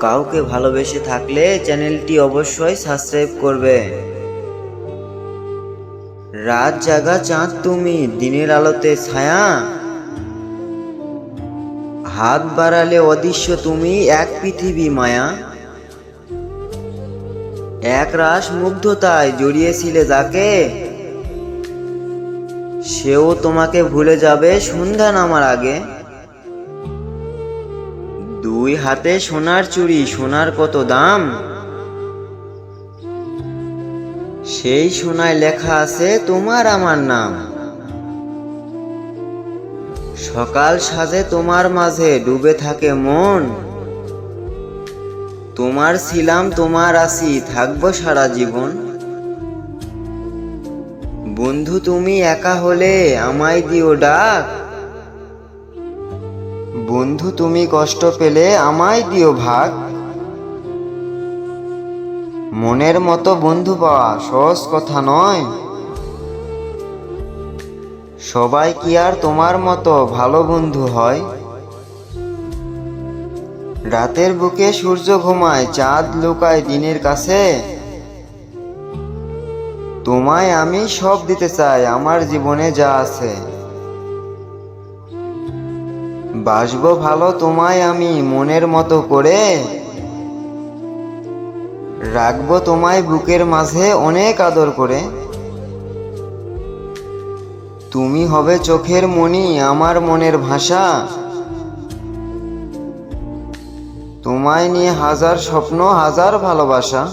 কাউকে ভালোবেসে থাকলে চ্যানেলটি অবশ্যই সাবস্ক্রাইব করবে। রাত জাগা চাঁদ তুমি, দিনের আলোতে ছায়া। হাত বাড়ালে অদৃশ্য তুমি, এক পৃথিবী মায়া। এক রাস মুগ্ধতায় জড়িয়েছিলে যাকে সেও তোমাকে ভুলে যাবে সন্ধ্যা নামার আগে। দুই হাতে সোনার চুড়ি, সোনার কত দাম? সেই সোনায় লেখা আছে তোমার আমার নাম। সকাল সাজে তোমার মাঝে ডুবে থাকে মন। তোমার ছিলাম তোমার আছি থাকব সারা জীবন। বন্ধু, তুমি একা হলে আমায় দিও ডাক। বন্ধু, তুমি কষ্ট পেলে আমায় দিও ভাগ। মনের মতো বন্ধু পাওয়া সহজ কথা নয়। সবাই কি আর তোমার মতো ভালো বন্ধু হয়? রাতের বুকে সূর্য ঘুমায়, চাঁদ লুকায় দিনের কাছে। তোমায় আমি সব দিতে চাই, আমার জীবনে যা আছে। বাসবো ভালো তোমায় আমি মনের মতো করে। রাখব তোমায় বুকের মাঝে অনেক আদর করে। তুমি হবে চোখের মণি, আমার মনের ভাষা। তোমায় নিয়ে হাজার স্বপ্ন, হাজার ভালোবাসা।